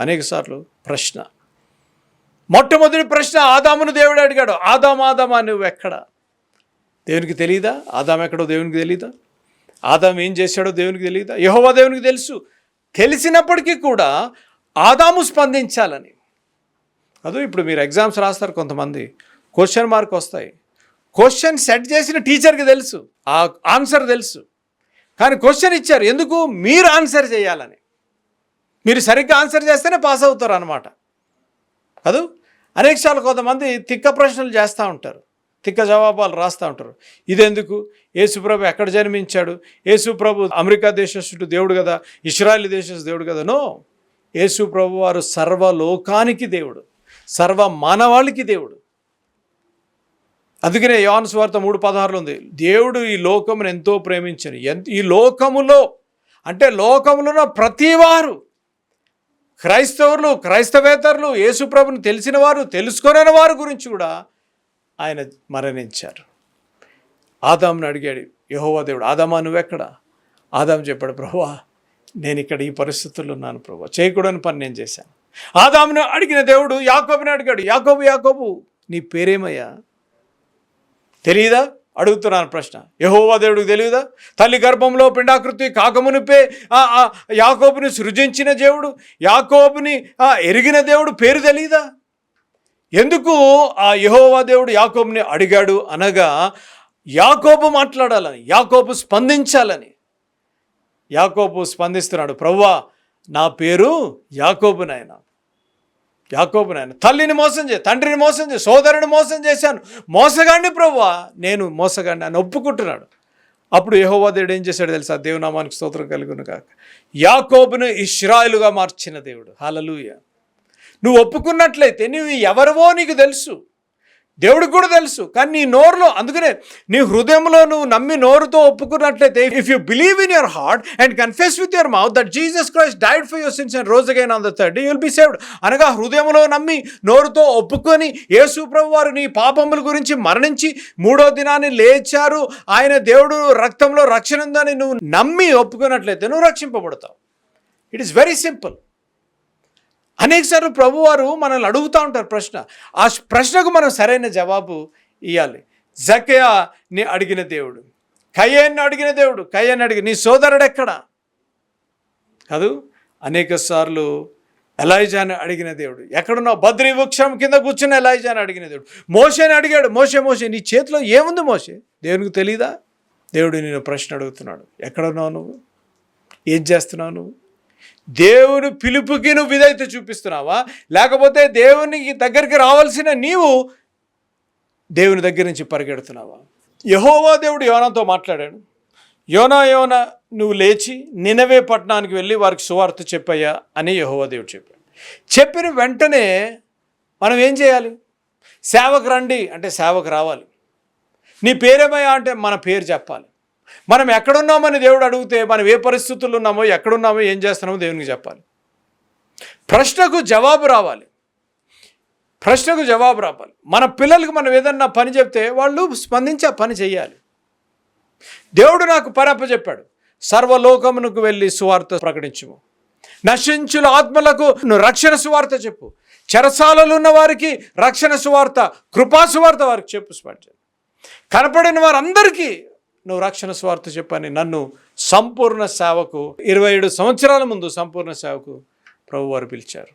అనేకసార్లు ప్రశ్న. మొట్టమొదటి ప్రశ్న ఆదామును దేవుడు అడిగాడు ఆదాం ఆదామా నువ్వు ఎక్కడ? దేవునికి తెలియదా ఆదాం ఎక్కడో దేవునికి తెలియదా ఆదాం ఏం చేశాడో దేవునికి తెలియదా యహోవా దేవునికి తెలుసు. తెలిసినప్పటికీ కూడా ఆదాము స్పందించాలని. అదో ఇప్పుడు మీరు ఎగ్జామ్స్ రాస్తారు కొంతమంది. క్వశ్చన్ మార్క్ వస్తాయి. క్వశ్చన్ సెట్ చేసిన టీచర్కి తెలుసు. ఆ ఆన్సర్ తెలుసు. కానీ క్వశ్చన్ ఇచ్చారు. ఎందుకు? మీరు ఆన్సర్ చేయాలని. మీరు సరిగ్గా ఆన్సర్ చేస్తేనే పాస్ అవుతారు అనమాట కదూ? అనేకసార్లు కొంతమంది తిక్క ప్రశ్నలు చేస్తూ ఉంటారు. తిక్క జవాబాలు రాస్తూ ఉంటారు. ఇదెందుకు? యేసుప్రభు ఎక్కడ జన్మించాడు? యేసుప్రభు అమెరికా దేశస్థుడు దేవుడు కదా? ఇస్రాయల్ దేశస్థుడు దేవుడు కదా? నో. యేసుప్రభు వారు సర్వలోకానికి దేవుడు. సర్వ మానవాళికి దేవుడు. అందుకనే యోన్ స్వార్థ మూడు పదహారులు ఉంది. దేవుడు ఈ లోకమును ఎంతో ప్రేమించను. ఎంత ఈ లోకములో అంటే లోకములో ప్రతివారు క్రైస్తవులు క్రైస్తవేతరులు యేసుప్రభుని తెలిసిన వారు తెలుసుకొనని వారి గురించి కూడా ఆయన మరణించారు. ఆదాంను అడిగాడు యహోవా దేవుడు ఆదామా నువ్వెక్కడ? ఆదాం చెప్పాడు ప్రభువా నేను ఇక్కడ ఈ పరిస్థితుల్లో ఉన్నాను ప్రభు చేయకూడని పని నేను చేశాను. ఆదామును అడిగిన దేవుడు యాకోబుని అడిగాడు యాకోబు యాకోబు నీ పేరేమయ్యా? తెలియదా అడుగుతున్నాను ప్రశ్న. యహోవా దేవుడికి తెలియదా? తల్లి గర్భంలో పిండాకృతి కాకమునిపే ఆ, ఆ, యాకోబుని సృజించిన దేవుడు యాకోబుని ఆ, ఎరిగిన దేవుడు పేరు తెలియదా ఎందుకు ఆ యహోవా దేవుడు యాకోబుని అడిగాడు అనగా యాకోబు మాట్లాడాలని యాకోబు స్పందించాలని. యాకోబు స్పందిస్తున్నాడు ప్రవ్వా నా పేరు యాకోబు నాయన. యాకోబు నాయన తల్లిని మోసం చేసి తండ్రిని మోసం చేసి సోదరుని మోసం చేశాను. మోసగాడిని ప్రభువా నేను మోసగాడిని అని ఒప్పుకుంటున్నాడు. అప్పుడు యహోవా దేవుడు ఏం చేశాడు తెలుసా? దేవునామానికి స్తోత్రం కలుగును కాక యాకోబును ఇష్రాయిలుగా మార్చిన దేవుడు. హలలుయ నువ్వు ఒప్పుకున్నట్లయితే నువ్వు ఎవరివో నీకు తెలుసు. దేవుడికి కూడా తెలుసు. కానీ నీ నోరులో అందుకనే నీ హృదయంలో నువ్వు నమ్మి నోరుతో ఒప్పుకున్నట్లయితే if you believe in your heart and confess with your mouth that Jesus Christ died for your sins and rose again on the third you'll be saved అనగా హృదయంలో నమ్మి నోరుతో ఒప్పుకొని యేసు ప్రభు వారు నీ పాపముల గురించి మరణించి మూడో దినాన్ని లేచారు. ఆయన దేవుడు రక్తంలో రక్షణ ఉందని నువ్వు నమ్మి ఒప్పుకున్నట్లయితే నువ్వు రక్షింపబడతావు. ఇట్ ఈస్ వెరీ సింపుల్ అనేకసార్లు ప్రభువారు మనల్ని అడుగుతూ ఉంటారు ప్రశ్న. ఆ ప్రశ్నకు మనం సరైన జవాబు ఇవ్వాలి జకయాని అడిగిన దేవుడు. కయ్యాన్ని అడిగిన దేవుడు. కయ్యాన్ని అడిగి నీ సోదరుడు ఎక్కడ? కాదు అనేక సార్లు ఎలైజాని అడిగిన దేవుడు. ఎక్కడున్నావు? బద్రీ వృక్షం కింద కూర్చున్న ఎలైజాని అడిగిన దేవుడు. మోసేని అడిగాడు. మోసే మోసే నీ చేతిలో ఏముంది మోసే దేవునికి తెలీదా? దేవుడు నేను ప్రశ్న అడుగుతున్నాడు. ఎక్కడున్నావు నువ్వు? ఏం చేస్తున్నావు నువ్వు? దేవుని పిలుపుకి నువ్వు విధైతే చూపిస్తున్నావా? లేకపోతే దేవునికి దగ్గరికి రావాల్సిన నీవు దేవుని దగ్గర నుంచి పరిగెడుతున్నావా? యహోవా దేవుడు యోనాతో మాట్లాడాడు. యోనా యోనా నువ్వు లేచి నినవే పట్టణానికి వెళ్ళి వారికి సువార్త చెప్పయ్యా అని యహోవా దేవుడు చెప్పాడు. చెప్పిన వెంటనే మనం ఏం చేయాలి? సేవకు రండి అంటే సేవకు రావాలి. నీ పేరేమయ్యా అంటే మన పేరు చెప్పాలి. మనం ఎక్కడున్నామని దేవుడు అడిగితే మనం ఏ పరిస్థితుల్లో ఉన్నామో ఎక్కడున్నామో ఏం చేస్తున్నామో దేవునికి చెప్పాలి. ప్రశ్నకు జవాబు రావాలి. ప్రశ్నకు జవాబు రావాలి. మన పిల్లలకు మనం ఏదన్నా పని చెప్తే వాళ్ళు స్పందించి ఆ పని చేయాలి. దేవుడు నాకు పరప చెప్పాడు సర్వలోకమునకు వెళ్ళి సువార్త ప్రకటించుము. నశించుల ఆత్మలకు నువ్వు రక్షణ సువార్త చెప్పు. చెరసాలలో ఉన్న వారికి రక్షణ సువార్త కృపా సువార్త వారికి చెప్పు స్పంచ కనపడిన వారందరికీ నువ్వు రక్షణ స్వార్థ చెప్పని నన్ను సంపూర్ణ సేవకు ఇరవై ఏడు సంవత్సరాల ముందు సంపూర్ణ సేవకు ప్రభువారు పిలిచారు.